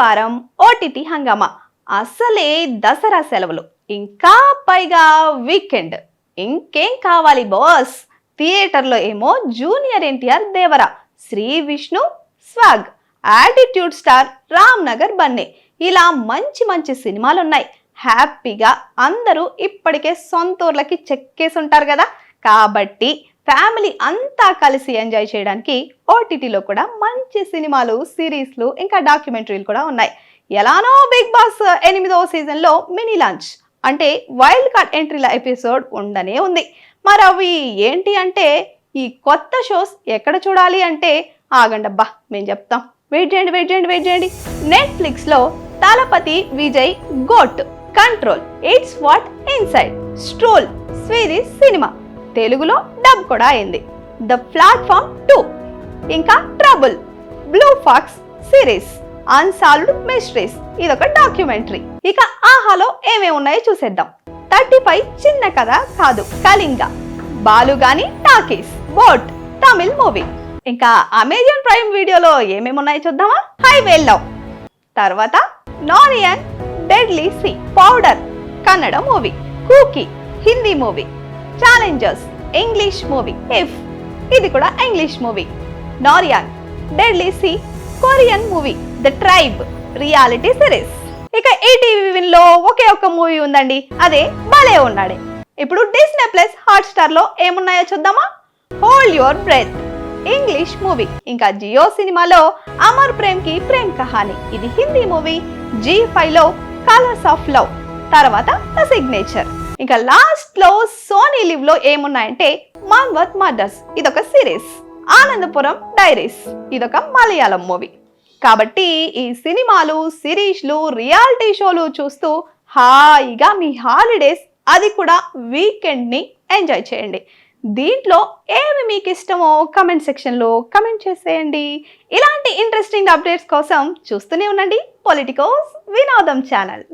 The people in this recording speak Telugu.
వారం ఓటీటీ హంగామా. అసలే దసరా సెలవులు. ఇంకా పైగా వీకెండ్. ఇంకేం కావాలి బాస్? థియేటర్లో ఏమో junior NTR Devara. Sree Vishnu swag. Attitude star Ram Nagar Bunny. ఇలా మంచి మంచి సినిమాలు ఉన్నాయి హ్యాపీగా అందరూ ఇప్పటికే సొంత ఊర్లకి చెక్కేసి ఉంటారు కదా. కాబట్టి ఫ్యామిలీ అంతా కలిసి ఎంజాయ్ చేయడానికి ఓటీటీలో కూడా మంచి సినిమాలు సిరీస్లు ఇంకా డాక్యుమెంటరీలు కూడా ఉన్నాయి. ఎలానో బిగ్ బాస్ ఎనిమిదవ సీజన్లో మినీ లాంచ్. అంటే వైల్డ్ కార్డ్ ఎంట్రీల ఎపిసోడ్ ఉండనే ఉంది. మరి అవి ఏంటి అంటే ఈ కొత్త షోస్ ఎక్కడ చూడాలి అంటే ఆగండబ్బా మేము చెప్తాం. వెయిట్ చేయండి వెయిట్ చేయండి వెయిట్ చేయండి. నెట్ఫ్లిక్స్లో Thalapathy Vijay GOAT control it's what inside stroll Swedish cinema. తెలుగులో డబ్ కూడా అయింది. ద ప్లాట్ఫామ్ టూ ఇంకా trouble blue fox series unsolved mysteries ఇదొక డాక్యుమెంటరీ ఇక ఆహాలో ఏమేమి ఉన్నాయో చూసేద్దాం. థర్టీ ఫైవ్ చిన్న కథ కాదు. Kalinga. Balugani talkies. Boat. Tamil movie. ఇంకా అమెజాన్ ప్రైమ్ వీడియోలో ఏమేమి ఉన్నాయో చూద్దామా? హైవే లవ్ తర్వాత నానియన్ deadly C powder Kannada movie Kooki Hindi movie challengers English movie if ఇది కూడా English movie నారియాన్ deadly C Korean movie the tribe reality series ఇక ఈటీవీ విన్లో ఒకే ఒక్క మూవీ ఉందండి. అదే భలే ఉన్నాడే. ఇప్పుడు డిస్నీ ప్లస్ హాట్స్టార్లో ఏమున్నాయో చూద్దామా? Hold your breath English movie ఇంకా జియో సినిమాలో అమర్ ప్రేమ్కి ప్రేమ్ కహాని. ఇది హిందీ మూవీ జీ ఫైవ్లో కలర్స్ ఆఫ్ లవ్ తర్వాత ద సిగ్నేచర్ ఇంకా లాస్ట్లో సోనీ లివ్లో ఏమున్నాయంటే మాన్వత్ మర్డర్స్ ఇదొక సిరీస్ ఆనందపురం డైరీస్ ఇదొక మలయాళం మూవీ కాబట్టి ఈ సినిమాలు సిరీస్లు రియాలిటీ షోలు చూస్తూ హాయిగా మీ హాలిడేస్ అది కూడా వీకెండ్ని ఎంజాయ్ చేయండి. దీంట్లో ఏమి మీకు ఇష్టమో కమెంట్ సెక్షన్లో కమెంట్ చేసేయండి. ఇలాంటి ఇంట్రెస్టింగ్ అప్డేట్స్ కోసం చూస్తూనే ఉండండి పొలిటికోస్ వినోదం ఛానల్